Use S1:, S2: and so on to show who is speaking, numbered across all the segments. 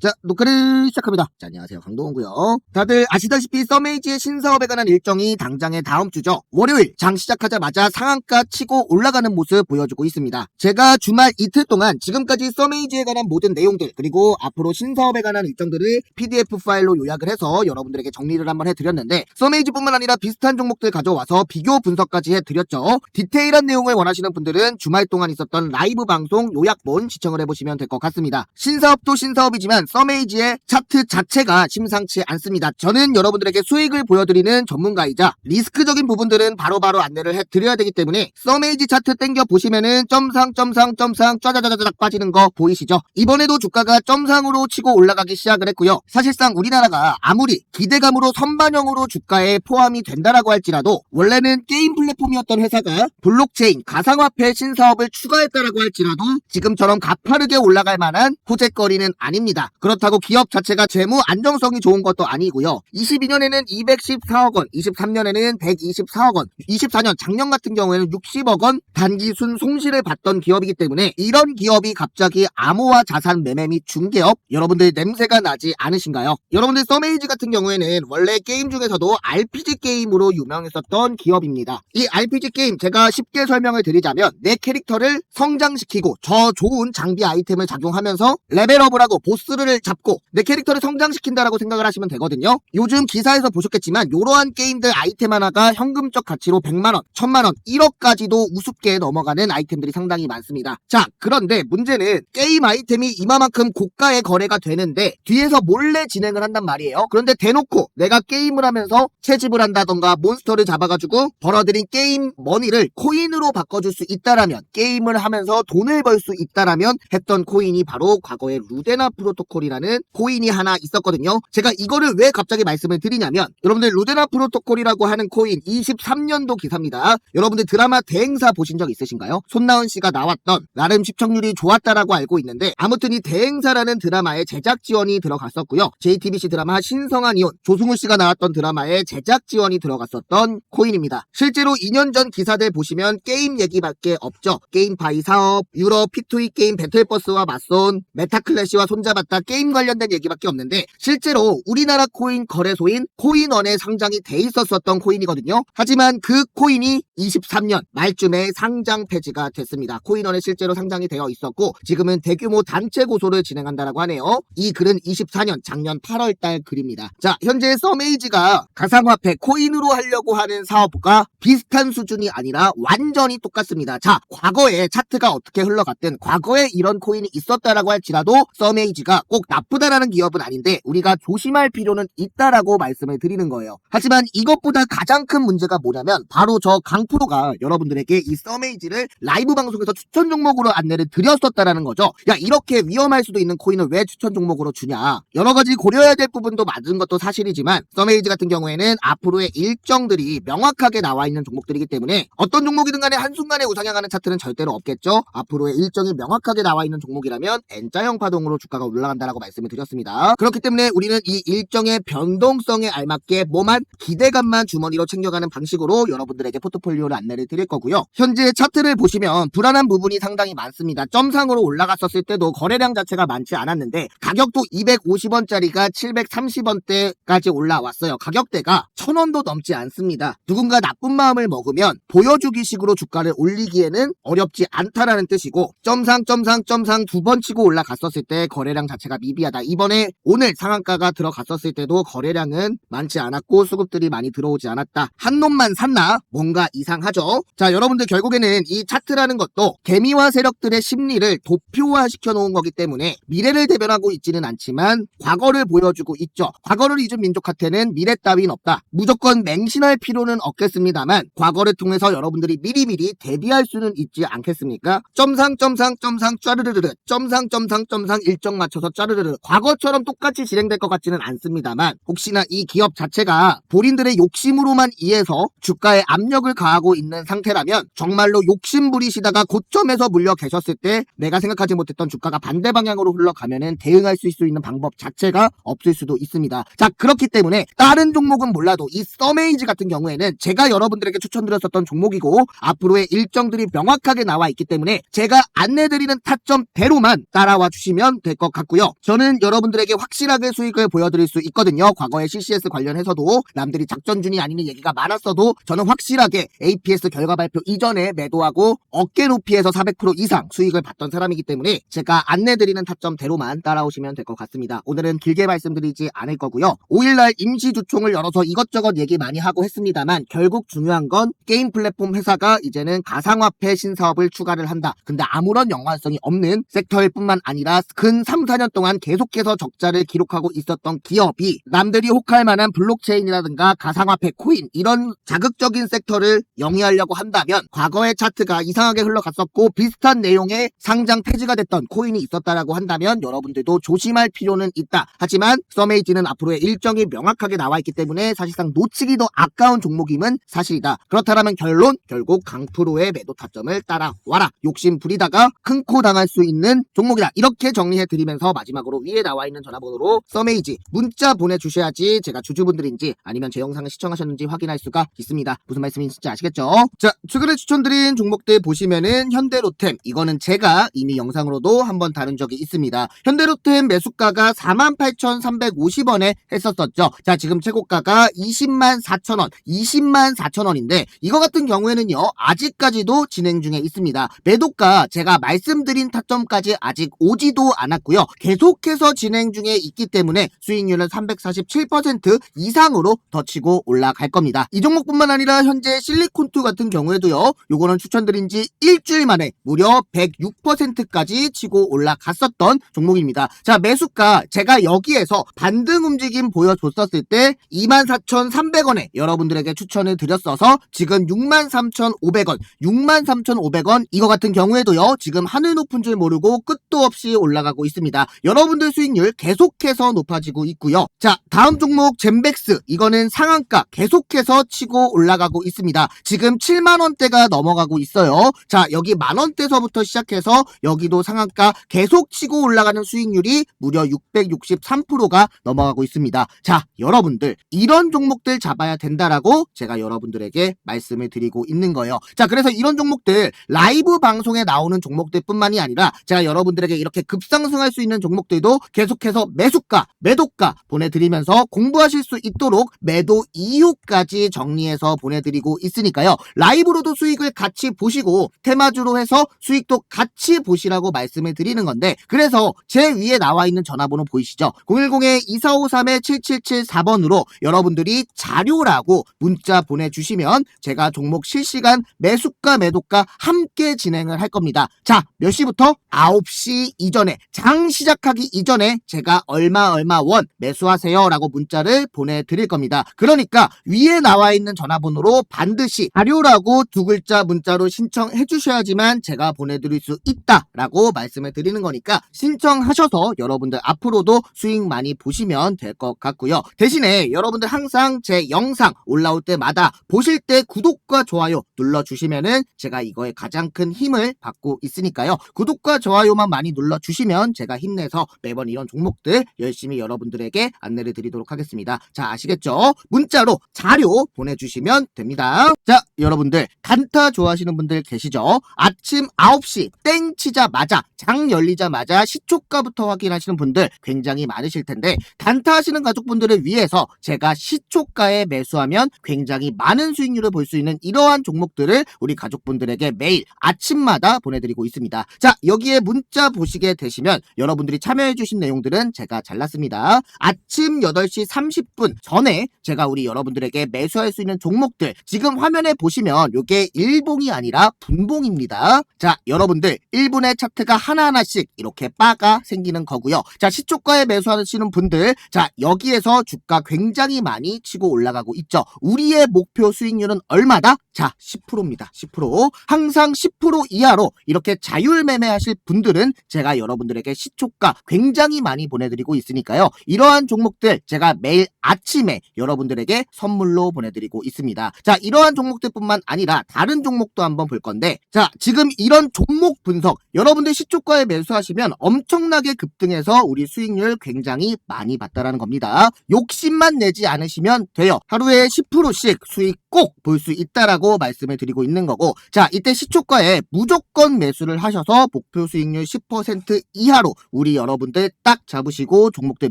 S1: 자, 녹화를 시작합니다. 자, 안녕하세요. 강동원고요. 다들 아시다시피 서메이지의 신사업에 관한 일정이 당장의 다음 주죠. 월요일 장 시작하자마자 상한가 치고 올라가는 모습 보여주고 있습니다. 제가 주말 이틀 동안 지금까지 서메이지에 관한 모든 내용들 그리고 앞으로 신사업에 관한 일정들을 PDF 파일로 요약을 해서 여러분들에게 정리를 한번 해드렸는데 서메이지뿐만 아니라 비슷한 종목들 가져와서 비교 분석까지 해드렸죠. 디테일한 내용을 원하시는 분들은 주말 동안 있었던 라이브 방송 요약본 시청을 해보시면 될 것 같습니다. 신사업도 신사업이지만 서메이지의 차트 자체가 심상치 않습니다. 저는 여러분들에게 수익을 보여드리는 전문가이자 리스크적인 부분들은 바로 바로 안내를 해드려야 되기 때문에 서메이지 차트 땡겨 보시면은 점상 점상 점상 짜자자자작 빠지는 거 보이시죠? 이번에도 주가가 점상으로 치고 올라가기 시작을 했고요. 사실상 우리나라가 아무리 기대감으로 선반영으로 주가에 포함이 된다라고 할지라도 원래는 게임 플랫폼이었던 회사가 블록체인 가상화폐 신사업을 추가했다라고 할지라도 지금처럼 가파르게 올라갈 만한 호재거리는 아닙니다. 그렇다고 기업 자체가 재무 안정성이 좋은 것도 아니고요. 22년에는 214억 원, 23년에는 124억 원, 24년 작년 같은 경우에는 60억 원 단기 순 손실을 봤던 기업이기 때문에 이런 기업이 갑자기 암호화 자산 매매 및 중개업 여러분들 냄새가 나지 않으신가요? 여러분들 서메이지 같은 경우에는 원래 게임 중에서도 RPG 게임으로 유명했었던 기업입니다. 이 RPG 게임 제가 쉽게 설명을 드리자면 내 캐릭터를 성장시키고 저 좋은 장비 아이템을 작용하면서 레벨업을 하고 보스를 잡고 내 캐릭터를 성장시킨다라고 생각을 하시면 되거든요. 요즘 기사에서 보셨겠지만 이러한 게임들 아이템 하나가 현금적 가치로 100만원, 1000만원, 1억까지도 우습게 넘어가는 아이템들이 상당히 많습니다. 자, 그런데 문제는 게임 아이템이 이마만큼 고가의 거래가 되는데 뒤에서 몰래 진행을 한단 말이에요. 그런데 대놓고 내가 게임을 하면서 채집을 한다던가 몬스터를 잡아가지고 벌어들인 게임 머니를 코인으로 바꿔줄 수 있다라면 게임을 하면서 돈을 벌 수 있다라면 했던 코인이 바로 과거의 루데나 프로토콜 이라는 코인이 하나 있었거든요. 제가 이거를 왜 갑자기 말씀을 드리냐면 여러분들 루데나 프로토콜이라고 하는 코인 23년도 기사입니다. 여러분들 드라마 대행사 보신 적 있으신가요? 손나은 씨가 나왔던 나름 시청률이 좋았다라고 알고 있는데 아무튼 이 대행사라는 드라마에 제작 지원이 들어갔었고요. JTBC 드라마 신성한 이혼 조승우 씨가 나왔던 드라마에 제작 지원이 들어갔었던 코인입니다. 실제로 2년 전 기사들 보시면 게임 얘기밖에 없죠. 게임파이 사업, 유럽 P2E 게임 배틀버스와 맞선, 메타클래시와 손잡았다 게임 관련된 얘기밖에 없는데 실제로 우리나라 코인 거래소인 코인원에 상장이 돼 있었었던 코인이거든요. 하지만 그 코인이 23년 말쯤에 상장 폐지가 됐습니다. 코인원에 실제로 상장이 되어 있었고 지금은 대규모 단체 고소를 진행한다라고 하네요. 이 글은 24년 작년 8월 달 글입니다. 자, 현재 서메이지가 가상화폐 코인으로 하려고 하는 사업과 비슷한 수준이 아니라 완전히 똑같습니다. 자, 과거에 차트가 어떻게 흘러갔든 과거에 이런 코인이 있었다라고 할지라도 서메이지가 꼭 나쁘다라는 기업은 아닌데 우리가 조심할 필요는 있다라고 말씀을 드리는 거예요. 하지만 이것보다 가장 큰 문제가 뭐냐면 바로 저 강프로가 여러분들에게 이 서메이지를 라이브 방송에서 추천 종목으로 안내를 드렸었다라는 거죠. 야 이렇게 위험할 수도 있는 코인을 왜 추천 종목으로 주냐? 여러 가지 고려해야 될 부분도 맞은 것도 사실이지만 서메이지 같은 경우에는 앞으로의 일정들이 명확하게 나와 있는 종목들이기 때문에 어떤 종목이든 간에 한순간에 우상향하는 차트는 절대로 없겠죠. 앞으로의 일정이 명확하게 나와 있는 종목이라면 N자형 파동으로 주가가 올라간다 라고 말씀을 드렸습니다. 그렇기 때문에 우리는 이 일정의 변동성에 알맞게 뭐만 기대감만 주머니로 챙겨가는 방식으로 여러분들에게 포트폴리오를 안내를 드릴 거고요. 현재 차트를 보시면 불안한 부분이 상당히 많습니다. 점상으로 올라갔었을 때도 거래량 자체가 많지 않았는데 가격도 250원짜리가 730원대까지 올라왔어요. 가격대가 1000원도 넘지 않습니다. 누군가 나쁜 마음을 먹으면 보여주기 식으로 주가를 올리기에는 어렵지 않다라는 뜻이고 점상 점상 점상 두 번 치고 올라갔었을 때 거래량 자체가 미비하다. 이번에 오늘 상한가가 들어갔었을 때도 거래량은 많지 않았고 수급들이 많이 들어오지 않았다. 한 놈만 샀나? 뭔가 이상하죠? 자, 여러분들 결국에는 이 차트라는 것도 개미와 세력들의 심리를 도표화 시켜 놓은 거기 때문에 미래를 대변하고 있지는 않지만 과거를 보여주고 있죠. 과거를 잊은 민족한테는 미래 따윈 없다. 무조건 맹신할 필요는 없겠습니다만 과거를 통해서 여러분들이 미리미리 대비할 수는 있지 않겠습니까? 점상 점상 점상 짜르르르 점상 점상 점상 일정 맞춰서 짜르르르 과거처럼 똑같이 진행될 것 같지는 않습니다만 혹시나 이 기업 자체가 본인들의 욕심으로만 이해서 주가에 압력을 가하고 있는 상태라면 정말로 욕심 부리시다가 고점에서 물려 계셨을 때 내가 생각하지 못했던 주가가 반대 방향으로 흘러가면은 대응할 수 있는 방법 자체가 없을 수도 있습니다. 자 그렇기 때문에 다른 종목은 몰라도 이 서메이지 같은 경우에는 제가 여러분들에게 추천드렸었던 종목이고 앞으로의 일정들이 명확하게 나와 있기 때문에 제가 안내드리는 타점대로만 따라와 주시면 될 것 같고요. 저는 여러분들에게 확실하게 수익을 보여드릴 수 있거든요. 과거에 CCS 관련해서도 남들이 작전준이 아니는 얘기가 많았어도 저는 확실하게 APS 결과 발표 이전에 매도하고 어깨 높이에서 400% 이상 수익을 봤던 사람이기 때문에 제가 안내드리는 타점대로만 따라오시면 될 것 같습니다. 오늘은 길게 말씀드리지 않을 거고요. 5일날 임시 주총을 열어서 이것저것 얘기 많이 하고 했습니다만 결국 중요한 건 게임 플랫폼 회사가 이제는 가상화폐 신사업을 추가를 한다. 근데 아무런 연관성이 없는 섹터일 뿐만 아니라 근 3, 4년 동안 계속해서 적자를 기록하고 있었던 기업이 남들이 혹할 만한 블록체인이라든가 가상화폐 코인 이런 자극적인 섹터를 영위하려고 한다면 과거의 차트가 이상하게 흘러갔었고 비슷한 내용의 상장 폐지가 됐던 코인이 있었다라고 한다면 여러분들도 조심할 필요는 있다. 하지만 서메이지는 앞으로의 일정이 명확하게 나와 있기 때문에 사실상 놓치기도 아까운 종목임은 사실이다. 그렇다면 결론 결국 강프로의 매도 타점을 따라와라. 욕심 부리다가 큰 코 당할 수 있는 종목이다. 이렇게 정리해 드리면서 마지막 으로 위에 나와 있는 전화번호로 서메이지 문자 보내주셔야지 제가 주주분들인지 아니면 제 영상을 시청하셨는지 확인할 수가 있습니다. 무슨 말씀인지 아시겠죠? 자 최근에 추천드린 종목들 보시면은 현대로템 이거는 제가 이미 영상으로도 한번 다룬 적이 있습니다. 현대로템 매수가가 48,350원에 했었었죠. 자 지금 최고가가 20만 4천원 20만 4천원인데 이거 같은 경우에는요 아직까지도 진행 중에 있습니다. 매도가 제가 말씀드린 타점까지 아직 오지도 않았고요. 계속 해서 진행 중에 있기 때문에 수익률은 347% 이상으로 더 치고 올라갈 겁니다. 이 종목뿐만 아니라 현재 실리콘투 같은 경우에도요. 요거는 추천드린 지 일주일 만에 무려 106%까지 치고 올라갔었던 종목입니다. 자 매수가 제가 여기에서 반등 움직임 보여줬었을 때 24,300원에 여러분들에게 추천을 드렸어서 지금 63,500원 63,500원 이거 같은 경우에도요. 지금 하늘 높은 줄 모르고 끝도 없이 올라가고 있습니다. 여러분들 수익률 계속해서 높아지고 있고요. 자 다음 종목 젠백스 이거는 상한가 계속해서 치고 올라가고 있습니다. 지금 7만 원대가 넘어가고 있어요. 자 여기 만 원대서부터 시작해서 여기도 상한가 계속 치고 올라가는 수익률이 무려 663%가 넘어가고 있습니다. 자 여러분들 이런 종목들 잡아야 된다라고 제가 여러분들에게 말씀을 드리고 있는 거예요. 자 그래서 이런 종목들 라이브 방송에 나오는 종목들 뿐만이 아니라 제가 여러분들에게 이렇게 급상승할 수 있는 종목 들도 계속해서 매수가 매도가 보내드리면서 공부하실 수 있도록 매도 이유까지 정리해서 보내드리고 있으니까요. 라이브로도 수익을 같이 보시고 테마주로 해서 수익도 같이 보시라고 말씀을 드리는 건데 그래서 제 위에 나와 있는 전화번호 보이시죠? 010-2453-7774번으로 여러분들이 자료라고 문자 보내주시면 제가 종목 실시간 매수가 매도가 함께 진행을 할 겁니다. 자, 몇 시부터? 9시 이전에 장 시작하 기 이전에 제가 얼마 얼마 원 매수하세요 라고 문자를 보내드릴 겁니다. 그러니까 위에 나와 있는 전화번호로 반드시 자료라고 두 글자 문자로 신청해 주셔야지만 제가 보내드릴 수 있다 라고 말씀을 드리는 거니까 신청하셔서 여러분들 앞으로도 수익 많이 보시면 될 것 같고요. 대신에 여러분들 항상 제 영상 올라올 때마다 보실 때 구독과 좋아요 눌러주시면은 제가 이거에 가장 큰 힘을 받고 있으니까요. 구독과 좋아요만 많이 눌러주시면 제가 힘내 서 매번 이런 종목들 열심히 여러분들에게 안내를 드리도록 하겠습니다. 자, 아시겠죠? 문자로 자료 보내주시면 됩니다. 자, 여러분들 단타 좋아하시는 분들 계시죠? 아침 9시 땡 치자마자 장 열리자마자 시초가부터 확인하시는 분들 굉장히 많으실 텐데 단타 하시는 가족분들을 위해서 제가 시초가에 매수하면 굉장히 많은 수익률을 볼 수 있는 이러한 종목들을 우리 가족분들에게 매일 아침마다 보내드리고 있습니다. 자, 여기에 문자 보시게 되시면 여러분들이 참여해주신 내용들은 제가 잘랐습니다. 아침 8시 30분 전에 제가 우리 여러분들에게 매수할 수 있는 종목들 지금 화면에 보시면 이게 일봉이 아니라 분봉입니다. 자, 여러분들 1분의 차트가 하나하나씩 이렇게 바가 생기는 거고요. 자, 시초가에 매수하시는 분들 자, 여기에서 주가 굉장히 많이 치고 올라가고 있죠. 우리의 목표 수익률은 얼마다? 자, 10%입니다. 10%. 항상 10% 이하로 이렇게 자율 매매하실 분들은 제가 여러분들에게 시초가 굉장히 많이 보내드리고 있으니까요. 이러한 종목들 제가 매일 아침에 여러분들에게 선물로 보내드리고 있습니다. 자, 이러한 종목들뿐만 아니라 다른 종목도 한번 볼 건데, 자, 지금 이런 종목 분석 여러분들 시초가에 매수하시면 엄청나게 급등해서 우리 수익률 굉장히 많이 봤다라는 겁니다. 욕심만 내지 않으시면 돼요. 하루에 10%씩 수익 꼭 볼 수 있다라고 말씀을 드리고 있는 거고, 자, 이때 시초가에 무조건 매수를 하셔서 목표 수익률 10% 이하로 우리 여러분들 딱 잡으시고 종목들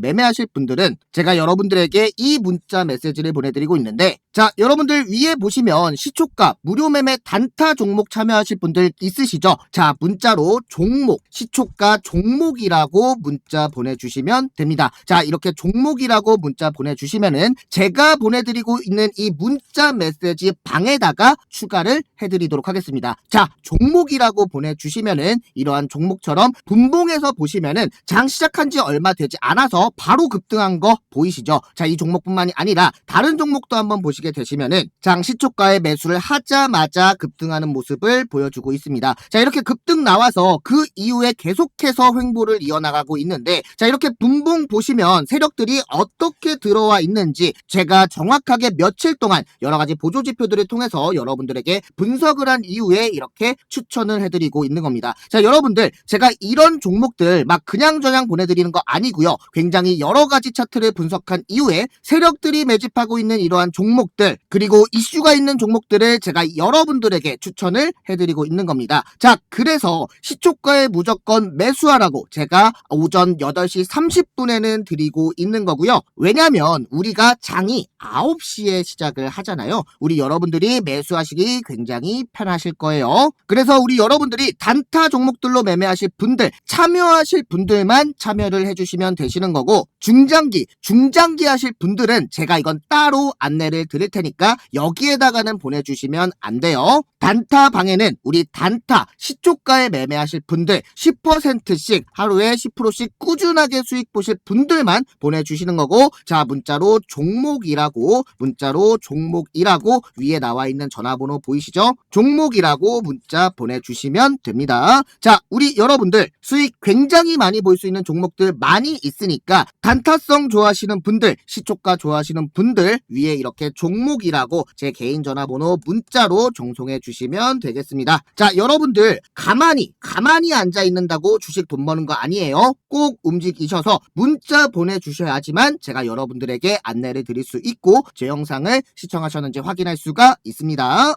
S1: 매매하실 분들은 제가 여러분들에게 이 문자 메시지를 보내드리고 있는데 자 여러분들 위에 보시면 시초가 무료 매매 단타 종목 참여하실 분들 있으시죠? 자 문자로 종목 시초가 종목이라고 문자 보내주시면 됩니다. 자 이렇게 종목이라고 문자 보내주시면은 제가 보내드리고 있는 이 문자 메시지 방에다가 추가를 해드리도록 하겠습니다. 자 종목이라고 보내주시면은 이러한 종목처럼 분봉에서 보시면은 장 시작한 지 얼마 되지 않아서 바로 급등한 거 보이시죠? 자 이 종목뿐만이 아니라 다른 종목도 한번 보시 게 되시면은 장 시초가에 매수를 하자마자 급등하는 모습을 보여주고 있습니다. 자 이렇게 급등 나와서 그 이후에 계속해서 횡보를 이어나가고 있는데 자 이렇게 분봉 보시면 세력들이 어떻게 들어와 있는지 제가 정확하게 며칠 동안 여러 가지 보조 지표들을 통해서 여러분들에게 분석을 한 이후에 이렇게 추천을 해드리고 있는 겁니다. 자 여러분들 제가 이런 종목들 막 그냥저냥 보내드리는 거 아니고요. 굉장히 여러 가지 차트를 분석한 이후에 세력들이 매집하고 있는 이러한 종목 들 그리고 이슈가 있는 종목들을 제가 여러분들에게 추천을 해드리고 있는 겁니다. 자 그래서 시초가에 무조건 매수하라고 제가 오전 8시 30분에는 드리고 있는 거고요. 왜냐면 우리가 장이 9시에 시작을 하잖아요. 우리 여러분들이 매수하시기 굉장히 편하실 거예요. 그래서 우리 여러분들이 단타 종목들로 매매하실 분들, 참여하실 분들만 참여를 해주시면 되시는 거고, 중장기, 중장기 하실 분들은 제가 이건 따로 안내를 드릴 테니까 여기에다가는 보내주시면 안 돼요. 단타 방에는 우리 단타 시초가에 매매하실 분들 10%씩 하루에 10%씩 꾸준하게 수익 보실 분들만 보내주시는 거고 자 문자로 종목이라고 문자로 종목이라고 위에 나와 있는 전화번호 보이시죠? 종목이라고 문자 보내주시면 됩니다. 자 우리 여러분들 수익 굉장히 많이 볼 수 있는 종목들 많이 있으니까 단타성 좋아하시는 분들 시초가 좋아하시는 분들 위에 이렇게 종목이라고 제 개인 전화번호 문자로 정송해 주시면 되겠습니다. 자, 여러분들 가만히 가만히 앉아 있는다고 주식 돈 버는 거 아니에요. 꼭 움직이셔서 문자 보내 주셔야지만 제가 여러분들에게 안내를 드릴 수 있고 제 영상을 시청하셨는지 확인할 수가 있습니다.